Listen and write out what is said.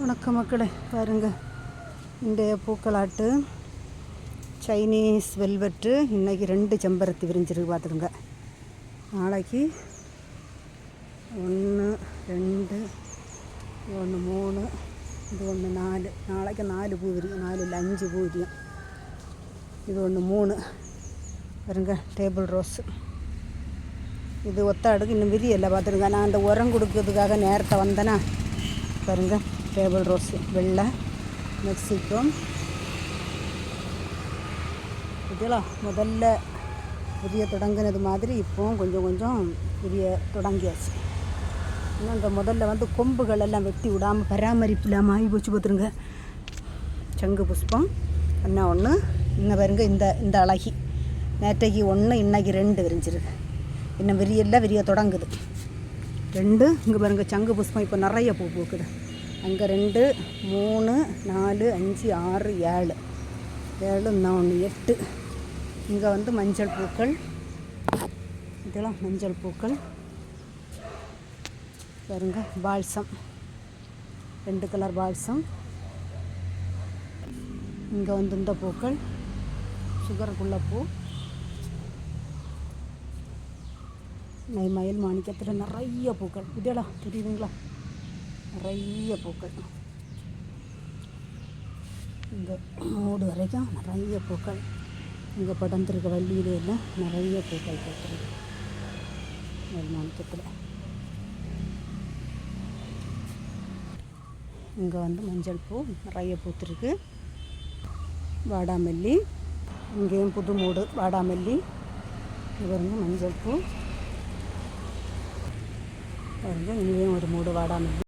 வணக்கம் மக்களே பாருங்கள் இன்றைய பூக்களாட்டு சைனீஸ் வெல்வெட்டு இன்றைக்கி ரெண்டு செம்பருத்தி விரிஞ்சிருக்கு பார்த்துருங்க நாளைக்கு ஒன்று ரெண்டு ஒன்று மூணு இது ஒன்று நாலு. நாளைக்கு நாலு பூ விரியும். நாலு இல்லை அஞ்சு பூ விரியும். இது ஒன்று மூணு. பாருங்க டேபிள் ரோஸு இது ஒத்த அடுக்கு இன்னும் விரியலை பார்த்துருங்க நான் அந்த உரம் கொடுக்கறதுக்காக நேரத்தை வந்தேன்னா பாருங்க டேபிள் ரோஸ் வெள்ளை மெக்சிகோ இதெல்லாம் முதல்ல புதிய தொடங்கினது மாதிரி இப்போவும் கொஞ்சம் கொஞ்சம் புதிய தொடங்கியாச்சு. இன்னும் இந்த முதல்ல வந்து கொம்புகள் எல்லாம் வெட்டி விடாமல் பராமரிப்பு இல்லாமல் ஆகி போச்சு பார்த்துருங்க சங்கு புஷ்பம் என்ன ஒன்று இன்னும் பாருங்க இந்த இந்த அழகி. நேற்றைக்கு ஒன்று இன்னைக்கு ரெண்டு விரிஞ்சிருக்கு. இன்னும் விரியல்ல விரிய தொடங்குது. ரெண்டு இங்கே பாருங்க சங்கு புஷ்பம் இப்போ நிறைய பூ பூக்குது. அங்கே ரெண்டு மூணு நாலு அஞ்சு ஆறு ஏழு. ஏழு இன்னும் ஒன்று எட்டு. இங்கே வந்து மஞ்சள் பூக்கள். இதெல்லாம் மஞ்சள் பூக்கள். பாருங்க பால்சம். ரெண்டு கலர் பால்சம். இங்கே வந்து இந்த பூக்கள். சுகருக்குள்ள பூ. நெய் மயில் மாணிக்கத்தில் நிறைய பூக்கள். இதெல்லாம் தெரியுதுங்களா? நிறைய பூக்கள். இந்த மூடு வரைக்கும் நிறைய பூக்கள். இங்கே படர்ந்துருக்க வள்ளியில எல்லாம் நிறைய பூக்கள் பூத்துருக்கு. நெல் இங்கே வந்து மஞ்சள் பூ நிறைய பூத்துருக்கு. வாடாமல்லி இங்கேயும் புது மூடு வாடாமல்லி. இது வந்து மஞ்சள் பூ. பாருங்க இங்கேயும் ஒரு மூடு வாடாமல்லி.